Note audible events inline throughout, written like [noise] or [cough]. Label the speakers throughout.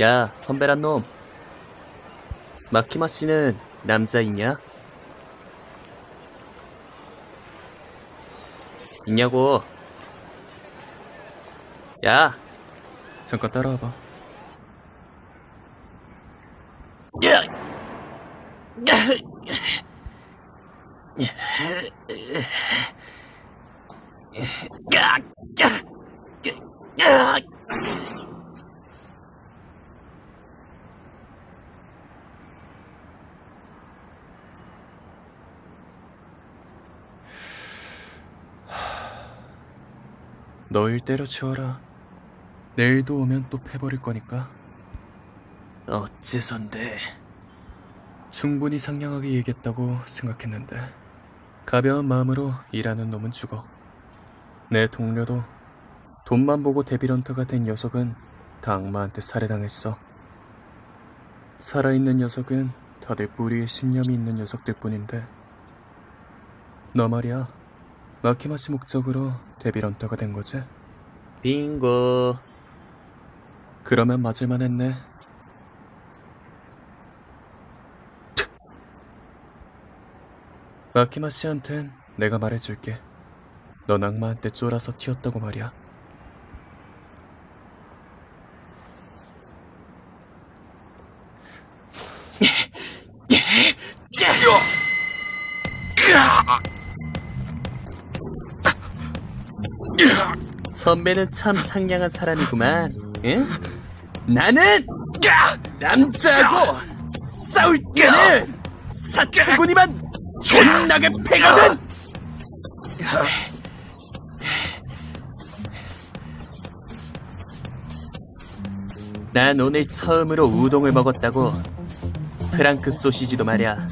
Speaker 1: 야, 선배란 놈. 마키마 씨는 남자 있냐? 있냐고. 야,
Speaker 2: 잠깐 따라와봐. [laughs] 너일 때려치워라. 내일도 오면 또 패버릴 거니까.
Speaker 1: 어째선데.
Speaker 2: 충분히 상냥하게 얘기했다고 생각했는데 가벼운 마음으로 일하는 놈은 죽어. 내 동료도 돈만 보고 데빌런터가 된 녀석은 다 악마한테 살해당했어. 살아있는 녀석은 다들 뿌리에 신념이 있는 녀석들 뿐인데 너 말이야 마키마시 목적으로 데빌런터가 된 거지?
Speaker 1: 빙고.
Speaker 2: 그러면 맞을만 했네. 마키마 씨한텐 내가 말해줄게. 넌 악마한테 쫄아서 튀었다고 말이야.
Speaker 1: 선배는 참 상냥한 사람이구만. 응? 나는 남자고 싸울 때는 사타구니만 존나게 패거든. 난 오늘 처음으로 우동을 먹었다고. 프랑크 소시지도 말이야.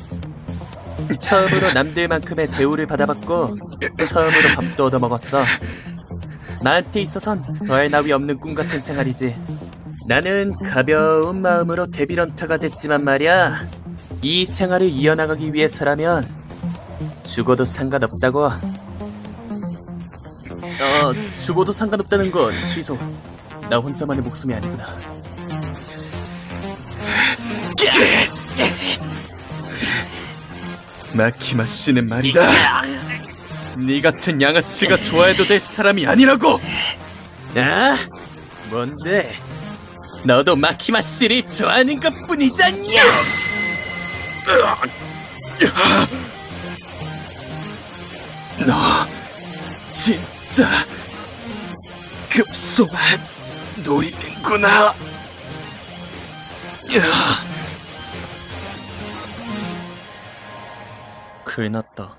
Speaker 1: 처음으로 남들만큼의 대우를 받아봤고 처음으로 밥도 얻어 먹었어. 나한테 있어선 더할 나위 없는 꿈 같은 생활이지. 나는 가벼운 마음으로 데빌런터가 됐지만 말이야. 이 생활을 이어나가기 위해서라면 죽어도 상관없다고. 어, 죽어도 상관없다는 건 취소. 나 혼자만의 목숨이 아니구나.
Speaker 2: 마키마 씨는 말이다. 네 같은 양아치가 좋아해도 될 사람이 아니라고.
Speaker 1: 아? 뭔데? 너도 마키마 씨를 좋아하는 것 뿐이잖냐?
Speaker 2: 너 진짜 급소만 노리는구나. 야. 큰일 났다.